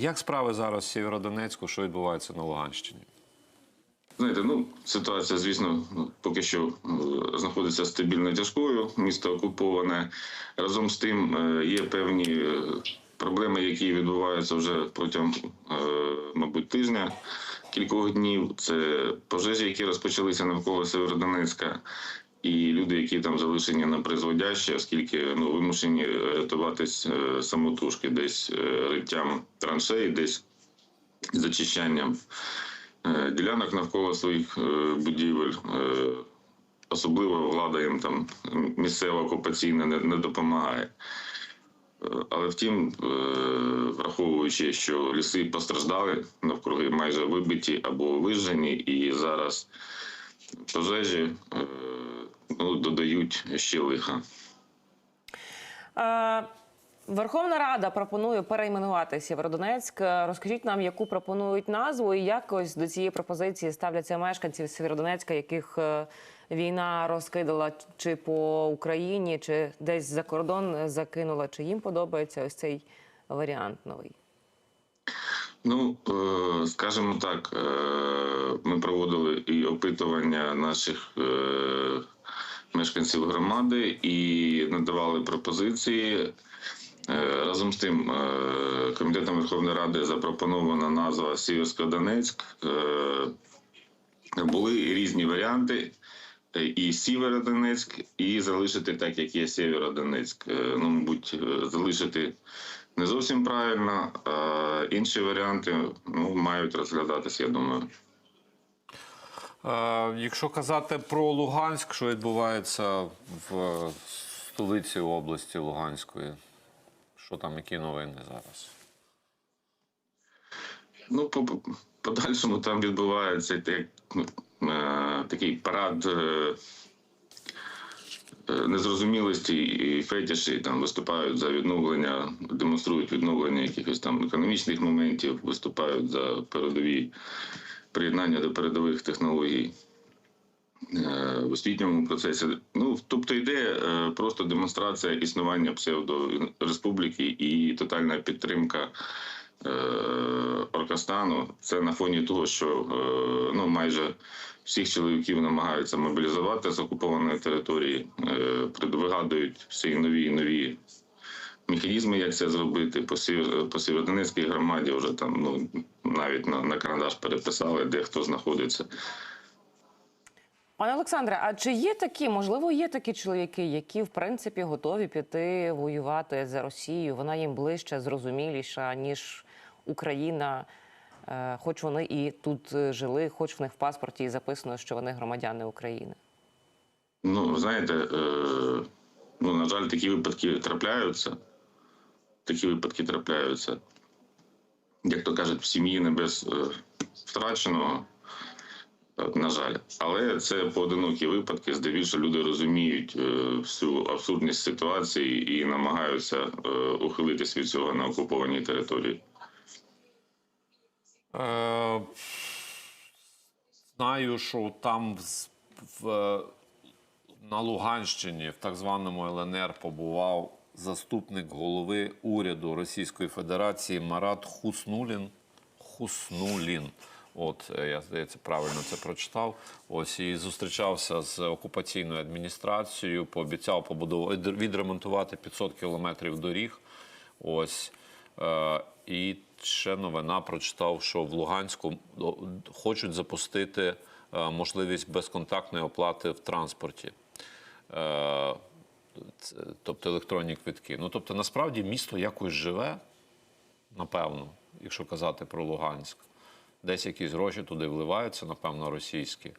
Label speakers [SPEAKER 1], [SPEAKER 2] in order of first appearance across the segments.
[SPEAKER 1] Як справи зараз в Сєвєродонецьку, що відбувається на Луганщині?
[SPEAKER 2] Знаєте, ну ситуація, звісно, ну, поки що е, знаходиться стабільно тяжкою. Місто окуповане. Разом з тим е, є певні е, проблеми, які відбуваються вже протягом, е, мабуть, тижня, кількох днів. Це пожежі, які розпочалися навколо Северодонецька. І люди, які там залишені на призводяще, оскільки ну вимушені рятуватись е, самотужки, десь е, риттям траншей, десь зачищанням е, ділянок навколо своїх е, будівель. Е, Особливо влада їм там місцева окупаційна не, допомагає. Е, Але втім, е, враховуючи, що ліси постраждали, навкруги майже вибиті або вижжені, і зараз пожежі е, ну, додають ще лиха.
[SPEAKER 3] Е, Верховна Рада пропонує перейменувати Сєвєродонецьк. Е, Розкажіть нам, яку пропонують назву, і якось до цієї пропозиції ставляться мешканці Сєвєродонецька, яких е, війна розкидала чи по Україні, чи десь за кордон закинула. Чи їм подобається ось цей варіант новий?
[SPEAKER 2] Ну, скажімо так, ми проводили і опитування наших мешканців громади і надавали пропозиції. Е, Разом з тим, е, комітетом Верховної Ради запропонована назва Сіверсько-Донецьк. Е, Були різні варіанти. І Сєвєродонецьк, і залишити так, як є Сєвєродонецьк. Ну, мабуть, залишити не зовсім правильно. А інші варіанти ну, мають розглядатися, я думаю.
[SPEAKER 1] Е, якщо казати про Луганськ, що відбувається в столиці області Луганської, що там, які новини зараз?
[SPEAKER 2] Ну, по по- подальшому там відбувається так, ну, е, такий парад е, е, незрозумілості і фетіші там виступають за відновлення, демонструють відновлення якихось там економічних моментів, виступають за передові приєднання до передових технологій. е, В освітньому процесі, ну тобто йде е, просто демонстрація існування псевдореспубліки і тотальна підтримка е, Оркастану. Це на фоні того, що ну майже всіх чоловіків намагаються мобілізувати з окупованої території, е, прид- вигадують всі нові і нові механізми, як це зробити. По Сєвєродонецькій громаді вже там ну навіть на, на карандаш переписали, де хто знаходиться.
[SPEAKER 3] Пане Олександре, а чи є такі, можливо, є такі чоловіки, які в принципі готові піти воювати за Росію? Вона їм ближче, зрозуміліша, ніж Україна, Е, хоч вони і тут е, жили, хоч в них в паспорті і записано, що вони громадяни України.
[SPEAKER 2] Ну, знаєте, е, ну, на жаль, такі випадки трапляються. Такі випадки трапляються. Як то кажуть, в сім'ї не без е, втраченого, на жаль. Але це поодинокі випадки, здебільшого люди розуміють е, всю абсурдність ситуації і намагаються е, ухилитись від цього на окупованій території.
[SPEAKER 1] Е, знаю, що там в, в, на Луганщині, в так званому ЛНР, побував заступник голови уряду Російської Федерації Марат Хуснулін. Хуснулін. От е, я здається, правильно це прочитав. Ось і зустрічався з окупаційною адміністрацією, пообіцяв побудувати відремонтувати 500 кілометрів доріг. Ось е, і ще новина прочитав, що в Луганську хочуть запустити е, можливість безконтактної оплати в транспорті. Е, тобто електронні квитки. Ну тобто, насправді місто якось живе, напевно, якщо казати про Луганськ. Десь якісь гроші туди вливаються, напевно, російські.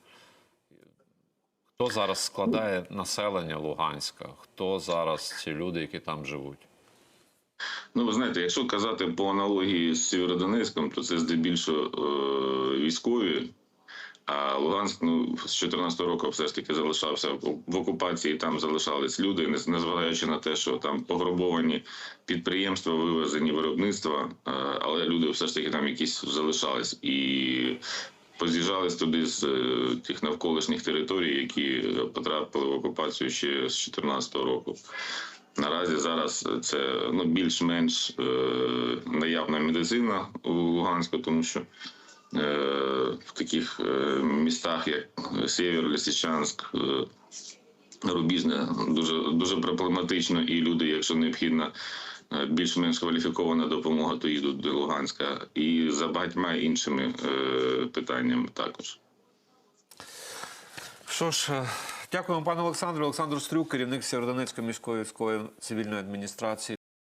[SPEAKER 1] Хто зараз складає населення Луганська? Хто зараз ці люди, які там живуть?
[SPEAKER 2] Ну, ви знаєте, якщо казати по аналогії з Сєвєродонецьком, то це здебільшого е, військові. А Луганськ, ну, з 2014 року все ж таки залишався в окупації, там залишались люди, не- незважаючи на те, що там пограбовані підприємства, вивезені виробництва, е, але люди все ж таки там якісь залишались. І поз'їжджались туди з е, тих навколишніх територій, які потрапили в окупацію ще з 2014 року. Наразі зараз це ну, більш-менш е, наявна медицина у Луганську, тому що в таких е, містах, як Сєвєр, Лисичанськ, Рубіжне, дуже, дуже проблематично, і люди, якщо необхідна е, більш-менш кваліфікована допомога, то їдуть до Луганська. І за багатьма іншими е, питаннями також.
[SPEAKER 1] Що ж, е, дякуємо, пане Олександре. Олександр Стрюк, керівник Сєвєродонецької міської військової цивільної адміністрації.